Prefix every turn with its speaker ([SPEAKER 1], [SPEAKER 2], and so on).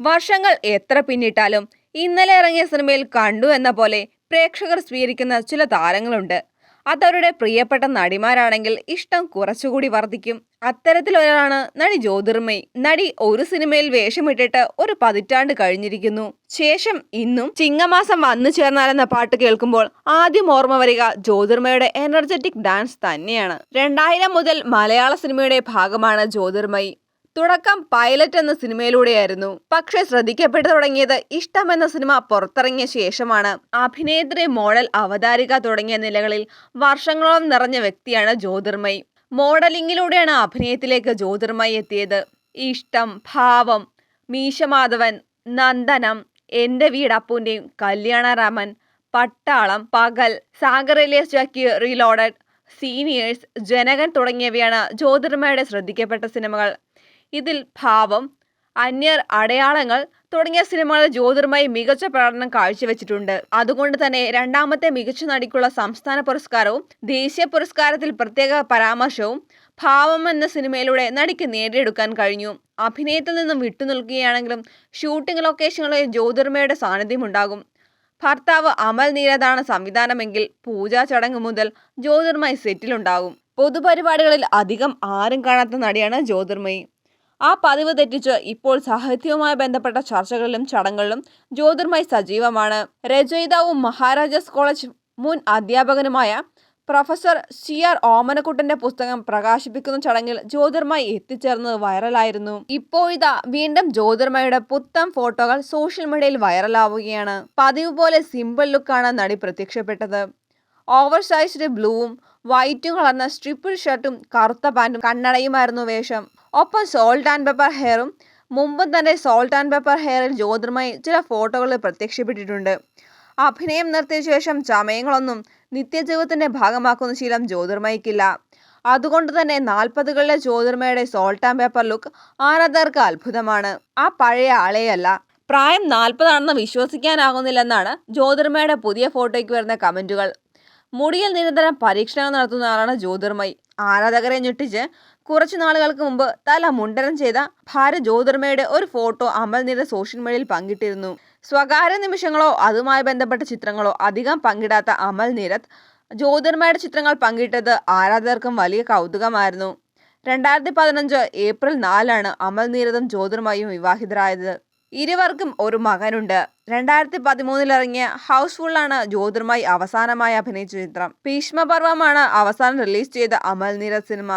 [SPEAKER 1] വർഷങ്ങൾ എത്ര പിന്നിട്ടാലും ഇന്നലെ ഇറങ്ങിയ സിനിമയിൽ കണ്ടു എന്ന പോലെ പ്രേക്ഷകർ സ്വീകരിക്കുന്ന ചില താരങ്ങളുണ്ട്. അതവരുടെ പ്രിയപ്പെട്ട നടിമാരാണെങ്കിൽ ഇഷ്ടം കുറച്ചുകൂടി വർദ്ധിക്കും. അത്തരത്തിലൊരാളാണ് നടി ജ്യോതിർമയി നടി ഒരു സിനിമയിൽ വേഷമിട്ടിട്ട് ഒരു പതിറ്റാണ്ട് കഴിഞ്ഞിരിക്കുന്നു. ശേഷം ഇന്നും ചിങ്ങമാസം വന്നു ചേർന്നാലെന്ന പാട്ട് കേൾക്കുമ്പോൾ ആദ്യം ഓർമ്മ വരിക ജ്യോതിർമയുടെ എനർജറ്റിക് ഡാൻസ് തന്നെയാണ്. രണ്ടായിരം മുതൽ മലയാള സിനിമയുടെ ഭാഗമാണ് ജ്യോതിർമയി തുടക്കം പൈലറ്റ് എന്ന സിനിമയിലൂടെയായിരുന്നു. പക്ഷേ ശ്രദ്ധിക്കപ്പെട്ടു തുടങ്ങിയത് ഇഷ്ടം എന്ന സിനിമ പുറത്തിറങ്ങിയ ശേഷമാണ്. അഭിനേത്രി മോഡൽ അവതാരിക തുടങ്ങിയ നിലകളിൽ വർഷങ്ങളോളം നിറഞ്ഞ വ്യക്തിയാണ് ജ്യോതിർമയി. മോഡലിംഗിലൂടെയാണ് അഭിനയത്തിലേക്ക് ജ്യോതിർമയി എത്തിയത്. ഇഷ്ടം ഭാവം മീശമാധവൻ നന്ദനം എന്റെ വീട് അപ്പൂന്റെയും കല്യാണരാമൻ പട്ടാളം പകൽ സാഗറിലെ ജാക്കി റീലോഡഡ് സീനിയേഴ്സ് ജനകൻ തുടങ്ങിയവയാണ് ജ്യോതിർമയുടെ ശ്രദ്ധിക്കപ്പെട്ട സിനിമകൾ. ഇതിൽ ഭാവം അന്യർ അടയാളങ്ങൾ തുടങ്ങിയ സിനിമകളിൽ ജ്യോതിർമയി മികച്ച പ്രകടനം കാഴ്ചവെച്ചിട്ടുണ്ട്. അതുകൊണ്ട് തന്നെ രണ്ടാമത്തെ മികച്ച നടിക്കുള്ള സംസ്ഥാന പുരസ്കാരവും ദേശീയ പുരസ്കാരത്തിൽ പ്രത്യേക പരാമർശവും ഭാവം എന്ന സിനിമയിലൂടെ നടിക്ക് നേടിയെടുക്കാൻ കഴിഞ്ഞു. അഭിനയത്തിൽ നിന്നും വിട്ടുനിൽക്കുകയാണെങ്കിലും ഷൂട്ടിംഗ് ലൊക്കേഷനുകളിൽ ജ്യോതിർമയുടെ സാന്നിധ്യമുണ്ടാകും ഭർത്താവ് അമൽ നീരദാണ് സംവിധാനമെങ്കിൽ പൂജാ ചടങ്ങ് മുതൽ ജ്യോതിർമയി സെറ്റിലുണ്ടാകും. പൊതുപരിപാടികളിൽ അധികം ആരും കാണാത്ത നടിയാണ് ജ്യോതിർമയി. ആ പതിവ് തെറ്റിച്ച് ഇപ്പോൾ സാഹിത്യവുമായി ബന്ധപ്പെട്ട ചർച്ചകളിലും ചടങ്ങുകളിലും ജ്യോതിർമായി സജീവമാണ്. രചയിതാവും മഹാരാജാസ് കോളേജ് മുൻ അധ്യാപകനുമായ പ്രൊഫസർ സി ആർ ഓമനക്കുട്ടന്റെ പുസ്തകം പ്രകാശിപ്പിക്കുന്ന ചടങ്ങിൽ ജ്യോതിർമായി എത്തിച്ചേർന്നത് വൈറലായിരുന്നു. ഇപ്പോഴിതാ വീണ്ടും ജ്യോതിർമയുടെ പുത്തൻ ഫോട്ടോകൾ സോഷ്യൽ മീഡിയയിൽ വൈറലാവുകയാണ്. പതിവ് പോലെ സിമ്പിൾ ലുക്കാണ് നടി പ്രത്യക്ഷപ്പെട്ടത്. ഓവർ സൈസ്ഡ് ബ്ലൂവും വൈറ്റും കളർന്ന സ്ട്രിപ്പിൾ ഷർട്ടും കറുത്ത പാന്റും കണ്ണടയുമായിരുന്നു വേഷം. ഒപ്പം സോൾട്ട് ആൻഡ് പെപ്പർ ഹെയറും മുമ്പും തന്നെ സോൾട്ട് ആൻഡ് പെപ്പർ ഹെയറിൽ ജ്യോതിർമയി ചില ഫോട്ടോകളിൽ പ്രത്യക്ഷപ്പെട്ടിട്ടുണ്ട്. അഭിനയം നിർത്തിയ ശേഷം ചമയങ്ങളൊന്നും നിത്യജീവിതത്തിന്റെ ഭാഗമാക്കുന്ന ശീലം ജ്യോതിർമയ്ക്കില്ല. അതുകൊണ്ട് തന്നെ നാൽപ്പതുകളിലെ ജ്യോതിർമയുടെ സോൾട്ട് ആൻഡ് പേപ്പർ ലുക്ക് ആരാധകർക്ക് അത്ഭുതമാണ്. ആ പഴയ ആളെയല്ല. പ്രായം നാൽപ്പതാണെന്ന് വിശ്വസിക്കാനാകുന്നില്ലെന്നാണ് ജ്യോതിർമയുടെ പുതിയ ഫോട്ടോയ്ക്ക് വരുന്ന കമന്റുകൾ. മുടിയിൽ നിരന്തരം പരീക്ഷണങ്ങൾ നടത്തുന്ന ആളാണ് ജ്യോതിർമയി. ആരാധകരെ ഞെട്ടിച്ച് കുറച്ചു നാളുകൾക്ക് മുമ്പ് തല മുണ്ടനം ചെയ്ത ഭാര്യ ജ്യോതിർമയുടെ ഒരു ഫോട്ടോ അമൽ നിര സോഷ്യൽ മീഡിയയിൽ പങ്കിട്ടിരുന്നു. സ്വകാര്യ നിമിഷങ്ങളോ അതുമായി ബന്ധപ്പെട്ട ചിത്രങ്ങളോ അധികം പങ്കിടാത്ത അമൽ നിരത് ജ്യോതിർമയുടെ ചിത്രങ്ങൾ പങ്കിട്ടത് ആരാധകർക്കും വലിയ കൗതുകമായിരുന്നു. രണ്ടായിരത്തി പതിനഞ്ച് ഏപ്രിൽ നാലാണ് അമൽ നീരതും ജ്യോതിർമയും വിവാഹിതരായത്. ഇരുവർക്കും ഒരു മകനുണ്ട്. രണ്ടായിരത്തി പതിമൂന്നിലിറങ്ങിയ ഹൗസ്ഫുള്ളാണ് ജ്യോതിർമായി അവസാനമായി അഭിനയിച്ച ചിത്രം. ഭീഷ്മപർവമാണ് അവസാനം റിലീസ് ചെയ്ത അമൽ നിര സിനിമ.